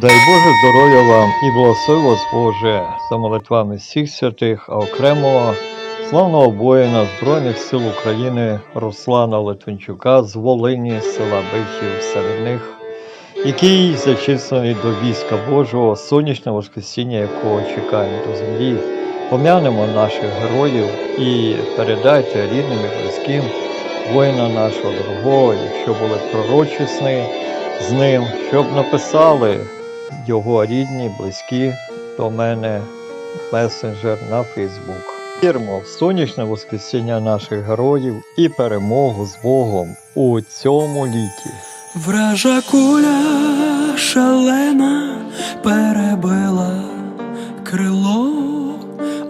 Дай Боже здоров'я вам і благослови вас Боже за молитвами всіх святих, а окремо славного воїна Збройних сил України Руслана Литвинчука з Волині, села Бихів серед них, який зачислений до війська Божого, сонячне Воскресіння, якого чекаємо до землі. Пом'янемо наших героїв і передайте рідним і близьким воїна нашого дорогого, якщо були пророчі сни з ним, щоб написали його рідні, близькі до мене месенджер на Фейсбук. Віримо в сонячне воскресіння наших героїв і перемогу з Богом у цьому літі. Вража куля шалена перебила крило,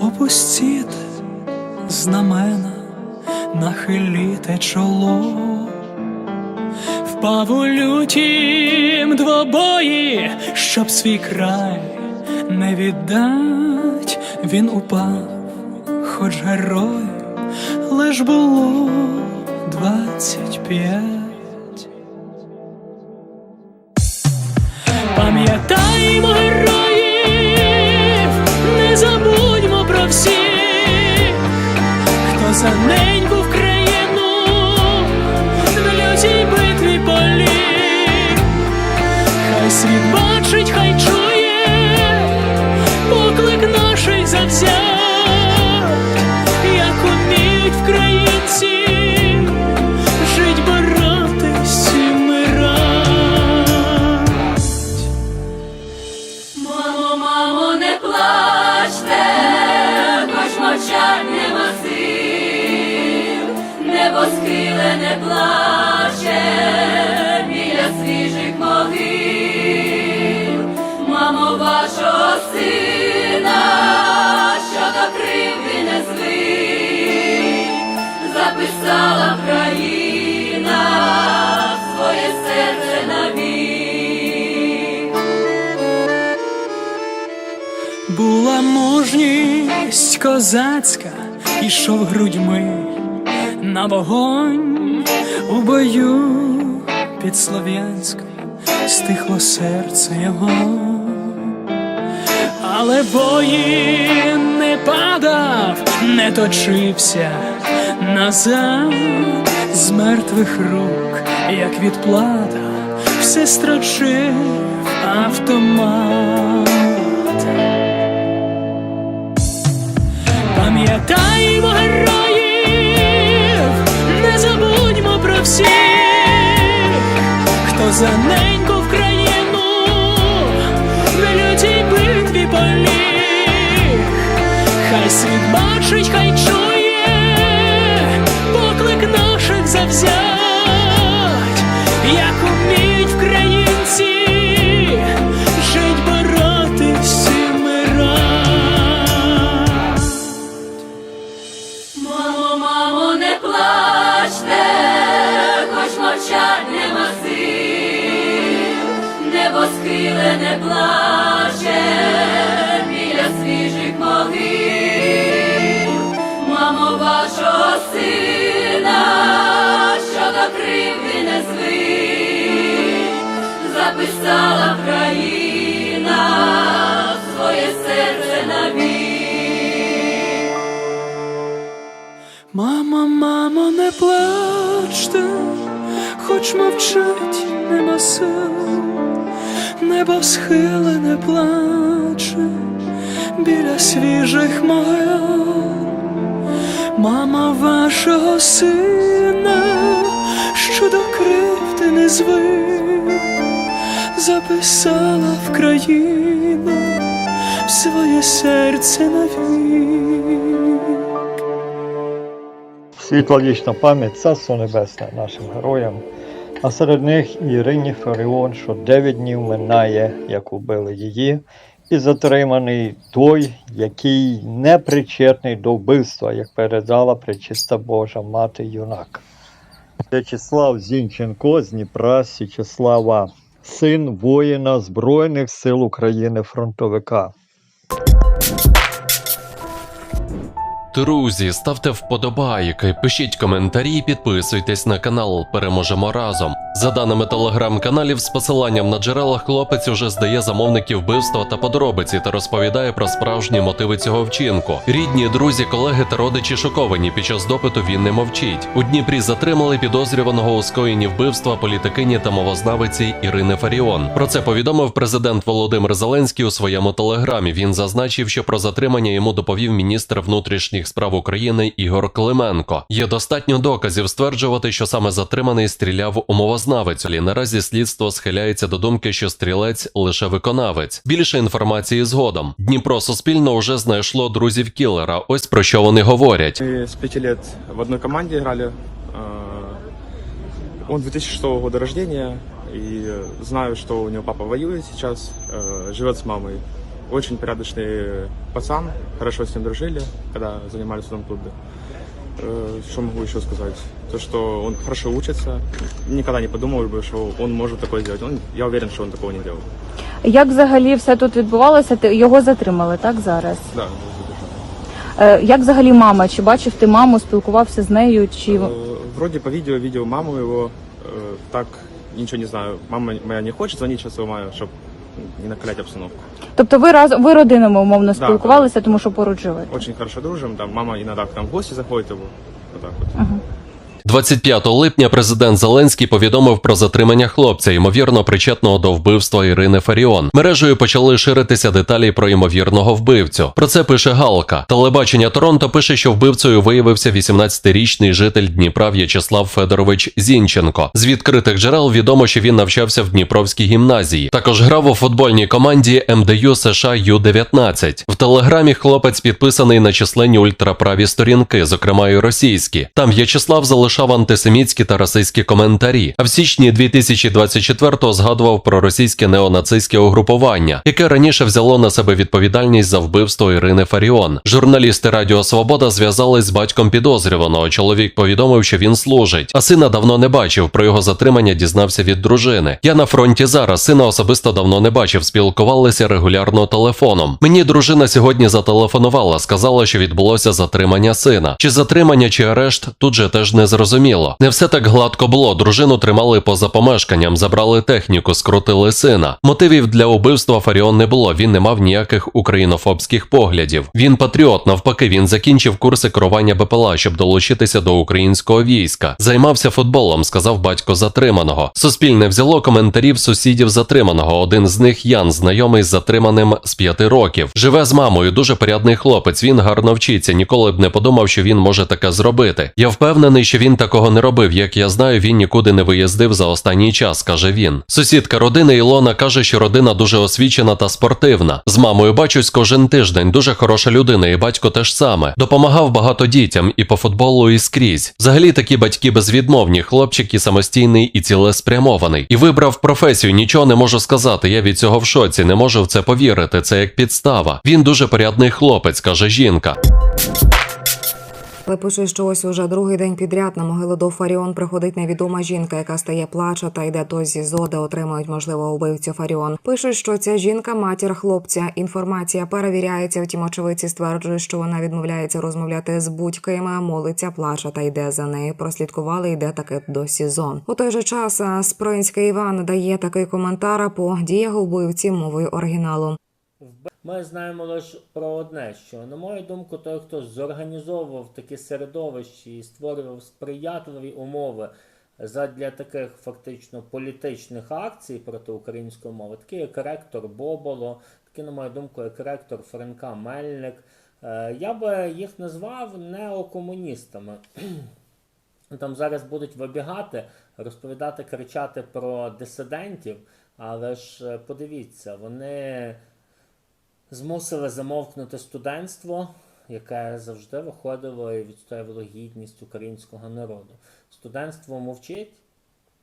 опустіте знамена, нахиліте чоло. Впав у лютім двобої, щоб свій край не віддать, він упав, хоч герой, лиш було двадцять п'ять. Пам'ятаймо героїв, не забудьмо про всіх, хто за неньку небо схиле не плаче біля свіжих могил, мамо вашого сина, що до кривди не звик, записала країна своє серце навік. Була мужність козацька, ішов грудьми на вогонь. У бою під Слов'янськом, стихло серце його, але воїн не падав, не точився назад. З мертвих рук, як відплата, все строчив автомат. Пам'ятаймо героїв, не забудьмо про всіх, хто за неньку в країну на лютій битві поліг. Хай світ бачить, хай чує, поклик наших завзять, небо не плаче біля свіжих могил, мамо вашого сина, що до кривди не звик, записала країна своє серце навік. Мама, мамо, не плачте, хоч мовчать нема сил, небо схиле не плаче біля свіжих могил. Мама вашого сина, що до кривди не звик, записала в країну своє серце навік. Світла вічна пам'ять, царство небесне нашим героям, а серед них Ірині Фаріон, що дев'ять днів минає, як убили її, і затриманий той, який не причетний до вбивства, як передала пречиста Божа мати юнак. В'ячеслав Зінченко з Дніпра Січеслава, син воїна Збройних сил України фронтовика. Друзі, ставте вподобайки, пишіть коментарі, підписуйтесь на канал. Переможемо разом. За даними телеграм-каналів, з посиланням на джерела хлопець уже здає замовників вбивства та подробиці та розповідає про справжні мотиви цього вчинку. Рідні, друзі, колеги та родичі шоковані. Під час допиту він не мовчить. У Дніпрі затримали підозрюваного у скоєнні вбивства політикині та мовознавиці Ірини Фаріон. Про це повідомив президент Володимир Зеленський у своєму телеграмі. Він зазначив, що про затримання йому доповів міністр внутрішніх справ України Ігор Клименко. Є достатньо доказів стверджувати, що саме затриманий стріляв у мовознавицю. Але наразі слідство схиляється до думки, що стрілець лише виконавець. Більше інформації згодом. Дніпро Суспільно вже знайшло друзів кілера. Ось про що вони говорять. Мы с пяти лет в одной команде играли. А, Он 2006 года рождения, и э, знаю, что у него папа воюет сейчас, э, живет с мамой. Очень порядочный пацан, хорошо с ним дружили, когда занимались в одном клубе. Э, Что могу еще сказать? То, что он хорошо учится. Никогда не подумал бы, что он может такое сделать. Он, я уверен, что он такого не делал. Як взагалі все тут відбувалося? Ти його затримали, так зараз? Да, Е, як взагалі мама? Чи бачив ти маму, спілкувався з нею? Чи Э, Вроде по видео видел маму его, э, так ничего не знаю. Мама моя не хочет звонить сейчас его маме, чтобы не накалять обстановку. тобто ви раз ви родинами умовно Да, спілкувалися, тому що поруч живете? Очень хорошо дружим, там мама иногда к нам в гости заходит его. Вот так вот. 25 липня президент Зеленський повідомив про затримання хлопця, ймовірно причетного до вбивства Ірини Фаріон. Мережею почали ширитися деталі про ймовірного вбивцю. Про це пише Галка. Телебачення Торонто пише, що вбивцею виявився 18-річний житель Дніпра В'ячеслав Федорович Зінченко. З відкритих джерел відомо, що він навчався в Дніпровській гімназії. Також грав у футбольній команді МДЮ США Ю-19. В телеграмі хлопець підписаний на численні ультраправі сторінки, зокрема і російські. Там В'ячеслав залишав антисемітські та расистські коментарі. А в січні 2024-го згадував про російське неонацистське угрупування, яке раніше взяло на себе відповідальність за вбивство Ірини Фаріон. Журналісти Радіо Свобода зв'язались з батьком підозрюваного. Чоловік повідомив, що він служить, а сина давно не бачив. Про його затримання дізнався від дружини. Я на фронті зараз. Сина особисто давно не бачив. Спілкувалися регулярно телефоном. Мені дружина сьогодні зателефонувала, сказала, що відбулося затримання сина. Чи затримання, чи арешт тут же теж не зрозуміло. Не все так гладко було. Дружину тримали поза помешканням, забрали техніку, скрутили сина. Мотивів для убивства Фаріон не було. Він не мав ніяких українофобських поглядів. Він патріот. Навпаки, він закінчив курси керування БПЛА, щоб долучитися до українського війська. Займався футболом, сказав батько затриманого. Суспільне взяло коментарів сусідів затриманого. Один з них Ян, знайомий з затриманим з п'яти років. Живе з мамою, дуже порядний хлопець. Він гарно вчиться. Ніколи б не подумав, що він може таке зробити. Я впевнений, що він такого не робив. Як я знаю, він нікуди не виїздив за останній час, каже він. Сусідка родини Ілона каже, що родина дуже освічена та спортивна. З мамою бачусь кожен тиждень. Дуже хороша людина, і батько теж саме. Допомагав багато дітям і по футболу, і скрізь. Взагалі такі батьки безвідмовні, хлопчик і самостійний і цілеспрямований. І вибрав професію. Нічого не можу сказати. Я від цього в шоці, не можу в це повірити. Це як підстава. Він дуже порядний хлопець, каже жінка. Але пише, що ось уже другий день підряд на могилу до Фаріон приходить невідома жінка, яка стає плача та йде до ЗІЗО, де отримують можливо убивцю Фаріон. Пишуть, що ця жінка матір хлопця. Інформація перевіряється. Втім, очевидці стверджують, що вона відмовляється розмовляти з будь-ким, молиться, плаче та йде за нею. Прослідкували, йде таки до СІЗО. У той же час Спринський Іван дає такий коментар по діях убивці мовою оригіналу. Ми знаємо лише про одне, що, на мою думку, той, хто зорганізовував таке середовище і створював сприятливі умови задля таких фактично політичних акцій проти української мови, такий як ректор Боболо, такий, на мою думку, як ректор Френка Мельник. Е, Я би їх назвав неокомуністами. Там зараз будуть вибігати, розповідати, кричати про дисидентів, але ж е, подивіться, вони змусили замовкнути студентство, яке завжди виходило і відстоювало гідність українського народу. Студентство мовчить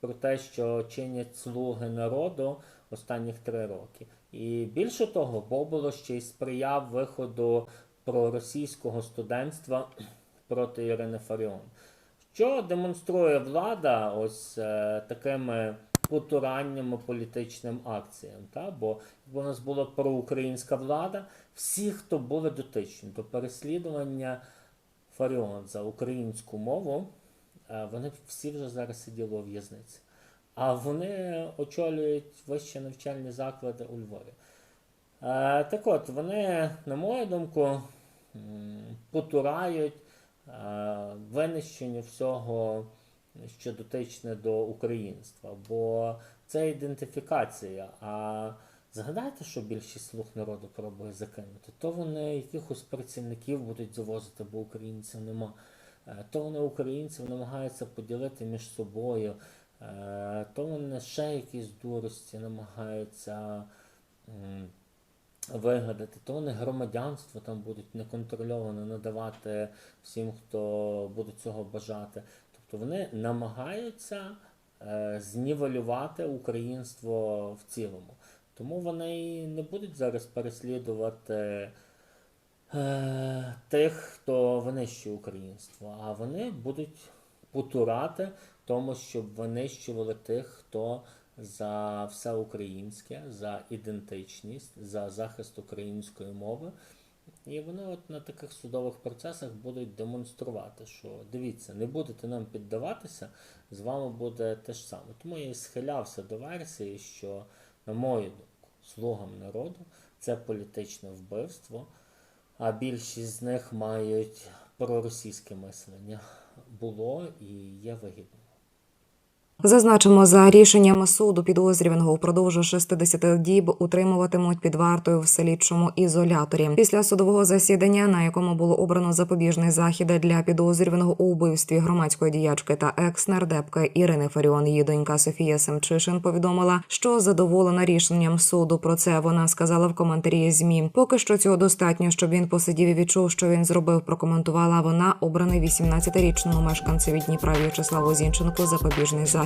про те, що чинять слуги народу останніх три роки. І більше того, Боболо ще й сприяв виходу проросійського студентства проти Ірини Фаріон. Що демонструє влада ось е, такими потураннями політичним акціям? Та? Бо якби у нас була проукраїнська влада, всі, хто були дотичні до переслідування Фаріон за українську мову, е, вони всі вже зараз сиділи у в'язниці. А вони очолюють вищі навчальні заклади у Львові. Е, так от, вони, на мою думку, потурають е, винищенню всього, що дотичне до українства. Бо це ідентифікація. А згадайте, що більшість слуг народу пробує закинути. То вони якихось працівників будуть завозити, бо українців нема. Е, То вони українців намагаються поділити між собою, е, то вони ще якісь дурості намагаються вигадати, то вони громадянство там будуть неконтрольовано надавати всім, хто буде цього бажати. Тобто вони намагаються е, знівелювати українство в цілому. Тому вони не будуть зараз переслідувати е, тих, хто винищує українство, а вони будуть потурати тому, щоб винищували тих, хто за все українське, за ідентичність, за захист української мови. І вони от на таких судових процесах будуть демонструвати, що дивіться, не будете нам піддаватися, з вами буде те ж саме. Тому я схилявся до версії, що, на мою думку, слугам народу це політичне вбивство, а більшість з них мають проросійське мислення. Було і є вигідно. Зазначимо, за рішенням суду підозрюваного впродовж 60 діб утримуватимуть під вартою в слідчому ізоляторі. Після судового засідання, на якому було обрано запобіжний захід для підозрюваного у вбивстві громадської діячки та екс-нардепки Ірини Фаріон, її донька Софія Семчишин повідомила, що задоволена рішенням суду. Про це вона сказала в коментарі змі. Поки що цього достатньо, щоб він посидів і відчув, що він зробив. Прокоментувала вона обраний 18-річному мешканцеві Дніпра В'ячеславу Зінченку запобіжний захід.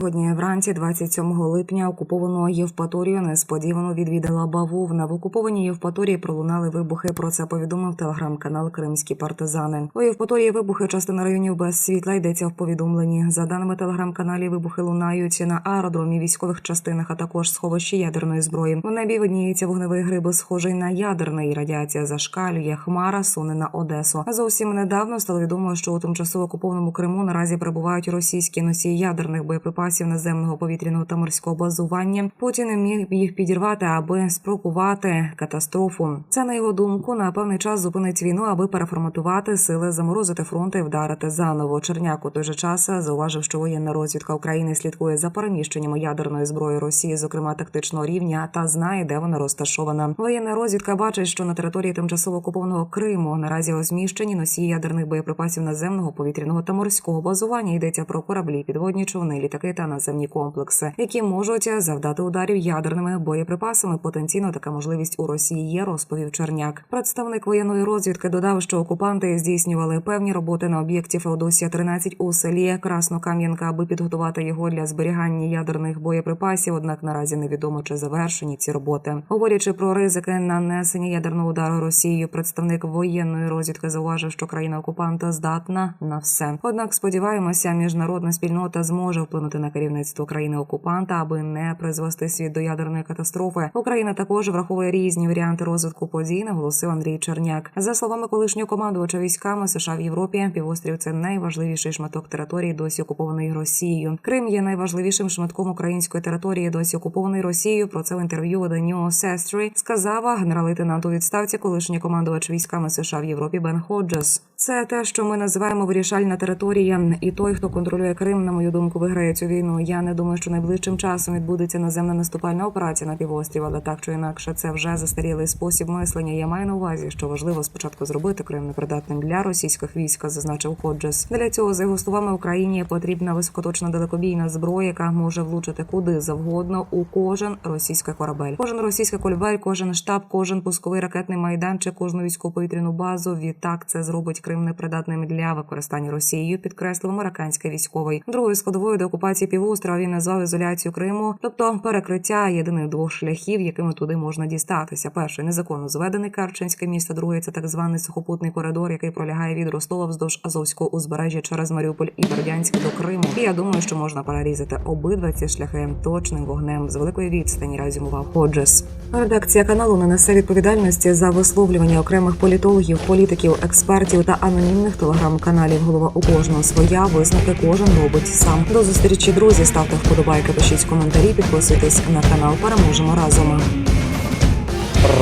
Сьогодні вранці, 27 липня, окуповану Євпаторію несподівано відвідала бавовна. В окупованій Євпаторії пролунали вибухи. Про це повідомив телеграм-канал Кримські партизани. У Євпаторії вибухи частина районів без світла йдеться в повідомленні. За даними телеграм-каналі, вибухи лунають на аеродромі, військових частинах, а також сховищі ядерної зброї. У небі видніється вогневий гриб, схожий на ядерний. Радіація зашкалює. Хмара суне на Одесу. Зовсім недавно стало відомо, що у тимчасово окупованому Криму наразі перебувають російські носії ядерних боєприпасів наземного повітряного та морського базування. Путін міг їх підірвати, аби спровокувати катастрофу. Це на його думку на певний час зупинить війну, аби переформатувати сили, заморозити фронт і вдарити заново. Черняк у той же час зауважив, що воєнна розвідка України слідкує за переміщенням ядерної зброї Росії, зокрема тактичного рівня, та знає, де вона розташована. Воєнна розвідка бачить, що на території тимчасово окупованого Криму наразі розміщені носії ядерних боєприпасів наземного, повітряного та морського базування. Йдеться про кораблі, підводні човни, літаки та наземні комплекси, які можуть завдати ударів ядерними боєприпасами. Потенційно така можливість у Росії є, розповів Черняк. Представник воєнної розвідки додав, що окупанти здійснювали певні роботи на об'єкті Феодосія 13 у селі Краснокам'янка, аби підготувати його для зберігання ядерних боєприпасів. Однак наразі невідомо чи завершені ці роботи. Говорячи про ризики нанесення ядерного удару Росією, представник воєнної розвідки зауважив, що країна окупанта здатна на все. Однак сподіваємося, міжнародна спільнота зможе вплинути на керівництво країни окупанта, аби не призвести світ до ядерної катастрофи. Україна також враховує різні варіанти розвитку подій, наголосив Андрій Черняк. За словами колишнього командувача військами США в Європі, півострів це найважливіший шматок території, досі окупований Росією. Крим є найважливішим шматком української території, досі окупований Росією. Про це в інтерв'ю виданню Сестрі сказав генерал-лейтенант у відставці, колишній командувач військами США в Європі Бен Ходжес. Це те, що ми називаємо вирішальна територія, і той, хто контролює Крим, на мою думку, виграє цю війну. Я не думаю, що найближчим часом відбудеться наземна наступальна операція на півострів, але так чи інакше, це вже застарілий спосіб мислення. Я маю на увазі, що важливо спочатку зробити Крим непридатним для російських військ, зазначив Ходжес. Для цього за його словами Україні потрібна високоточна далекобійна зброя, яка може влучити куди завгодно у кожен російський корабель, кожен російський корабель, кожен штаб, кожен пусковий ракетний майданчик, кожну військову повітряну базу. Відтак це зробить Крим непридатним для використання Росією, підкреслив американський військовий. Другою складовою до окупації півострова він назвав ізоляцію Криму, тобто перекриття єдиних двох шляхів, якими туди можна дістатися. Перший незаконно зведений Карченське місто, другий це так званий сухопутний коридор, який пролягає від Ростова вздовж Азовського узбережжя через Маріуполь і Бердянськ до Криму. І я думаю, що можна перерізати обидва ці шляхи точним вогнем з великої відстані. Резюмував Ходжес. Редакція каналу не несе відповідальності за висловлювання окремих політологів, політиків, експертів та анонімних телеграм-каналів. Голова у кожного своя висновки кожен робить сам. До зустрічі, друзі. Ставте вподобайки, пишіть коментарі, підписуйтесь на канал. Переможемо разом.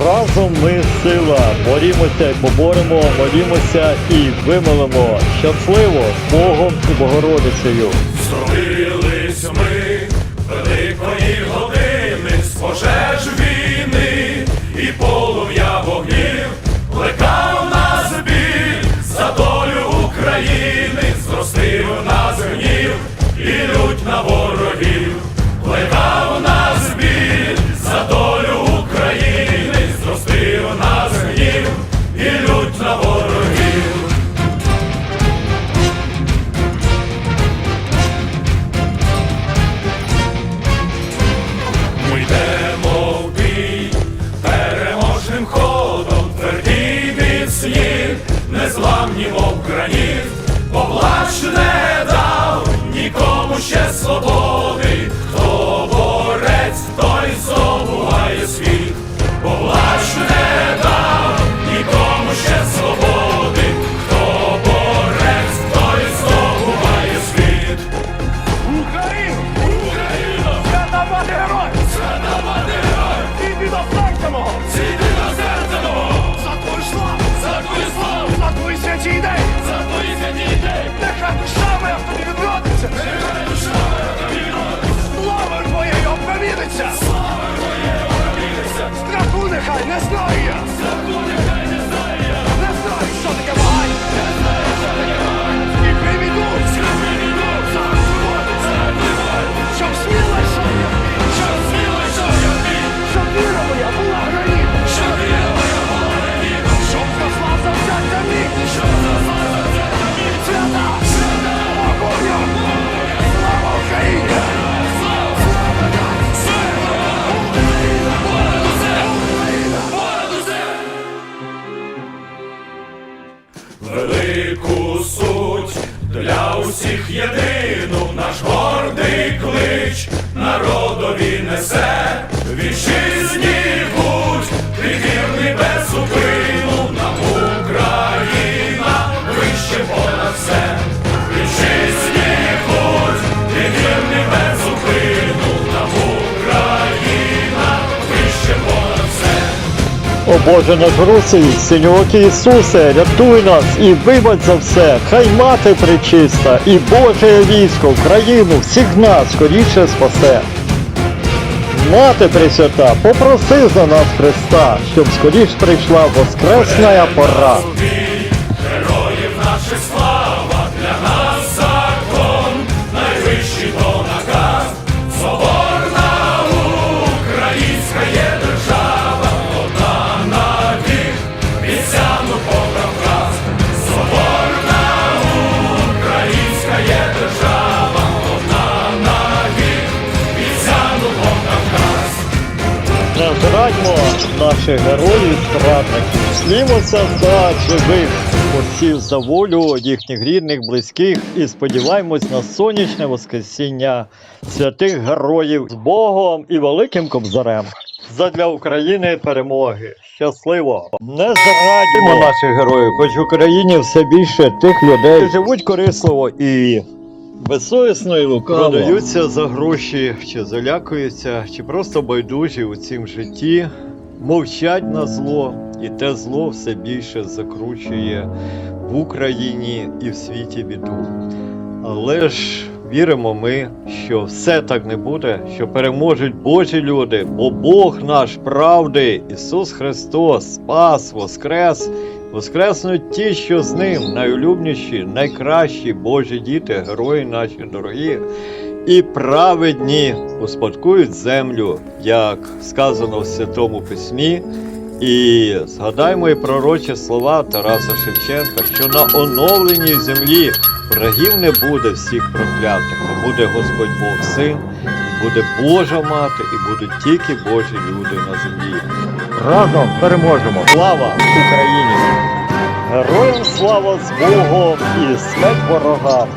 Разом ми сила. Борімося поборемо, молімося і вимолимо. Щасливо з Богом і Богородицею. Зробились ми великої години з Боже наш русий, синьоокі Ісусе, рятуй нас і вибач за все, хай мати причиста, і Боже військо, Україну, всіх нас скоріше спасе. Мати Пресвята, попроси за нас Христа, щоб скоріш прийшла воскресна пора. Героїв наших слава для нас наших героїв зрадників. Слімося за живих борців за волю їхніх рідних, близьких і сподіваємось на сонячне воскресіння святих героїв з Богом і великим кобзарем. Задля України перемоги. Щасливо! Не зрадімо наших героїв, хоч в Україні все більше тих людей які живуть корисливо і безсовісно і лукаво. Продаються за гроші, чи залякуються, чи просто байдужі у цім житті, мовчать на зло, і те зло все більше закручує в Україні і в світі біду. Але ж віримо ми, що все так не буде, що переможуть Божі люди, бо Бог наш правди, Ісус Христос, спас, воскрес, воскреснуть ті, що з ним, найулюбніші, найкращі Божі діти, герої наші дорогі, і праведні успадкують землю, як сказано в Святому Письмі. І згадаймо і пророчі слова Тараса Шевченка, що на оновленій землі Врагів не буде всіх проклятих, бо буде Господь Бог син, буде Божа мати, і будуть тільки Божі люди на землі. Разом переможемо! Слава Україні! Героям слава з Богом і смерть ворогам!